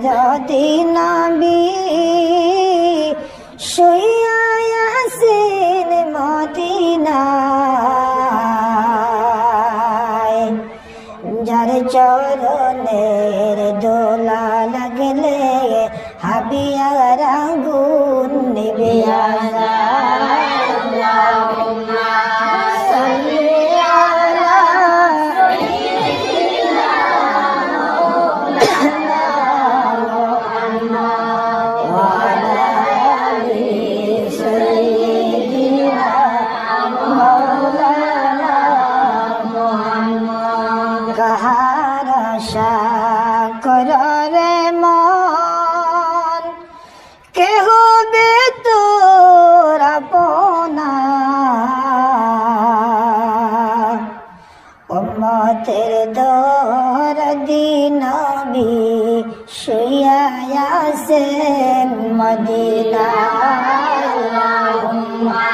দরদি নবী শুইয়া মদিনায়। যার চরণের দোলা লাগলে হাবিয়ার আগুন নিবে নবী শুয়ায় আছেন মদিনায় আল্লাহুম্মা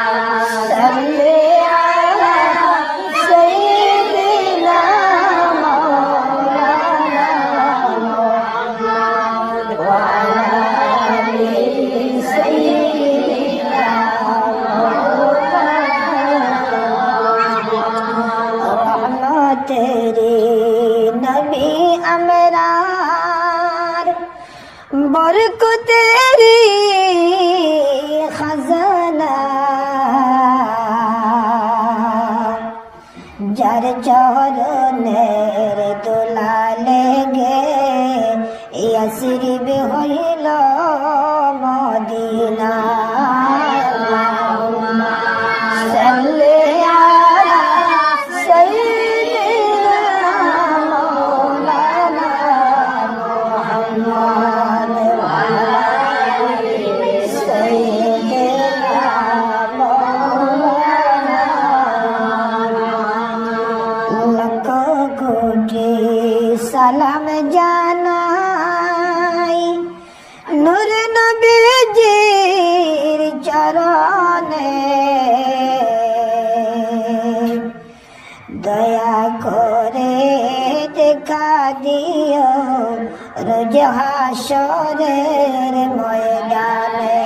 সাল্লি আলা সাইয়্যিদিনা और को तेरी खजाना जर चौर ने করে দেখা দিও রোজ হাসরের ময়দানে।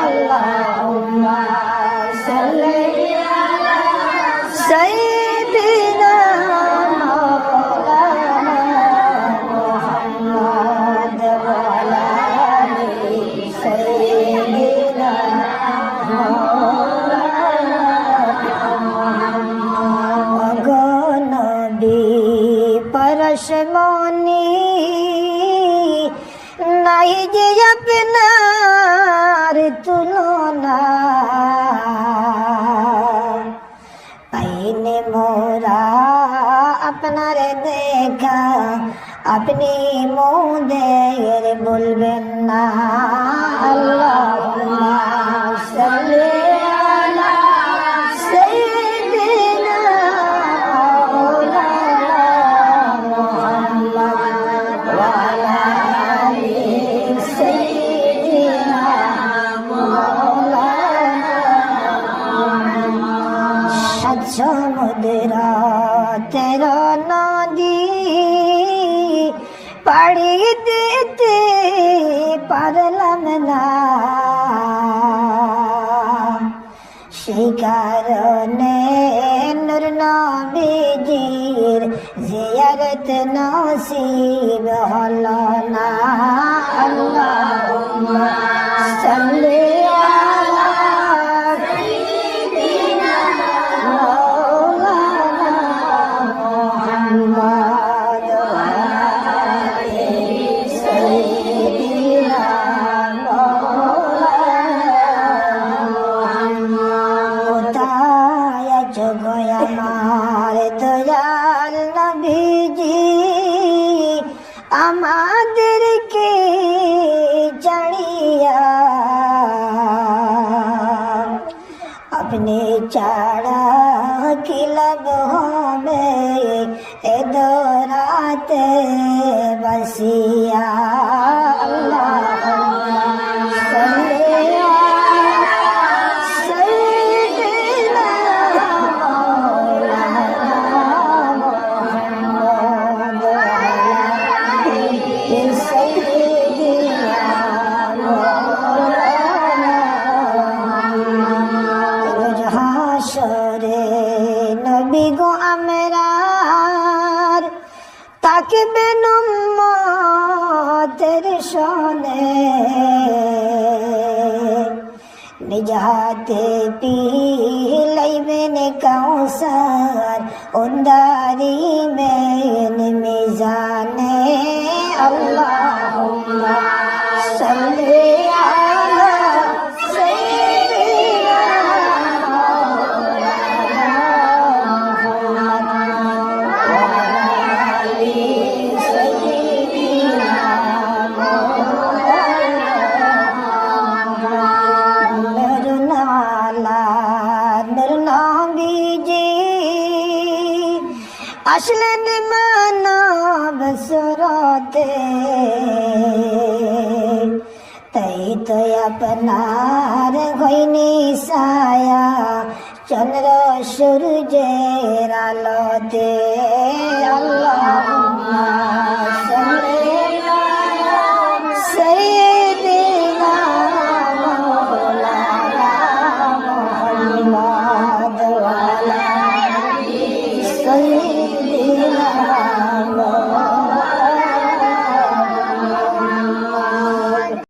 আল্লাহুম্মা সাল্লি আলা পরশমণি নাই যে আপনার তুলনা। পাইনে মোরা আপনার দেখা আপনি মো মোদের বলবেন না। তের নদী পাড়ি দিতে পারলাম না সেই কারণে নূর নবীজির জিয়ারত নসিব হল না আল্লাহুম্মা সাল্লি আমাদেরকে জানিয়া আপনি ছাড়া কিলাব হবে এ দোরাতে বসিয়া আল্লাহ ডাকবেন উম্মতের শোনে নিজ হাতে পিলাইবেন কাউসার উন্দারি মেন মিজানে। আল্লাহুম্মা আসলেন মানব সুরতে তাই তো আপনার হইনি সায়া চন্দ্র সূর্যের আলোতে। আল্লাহ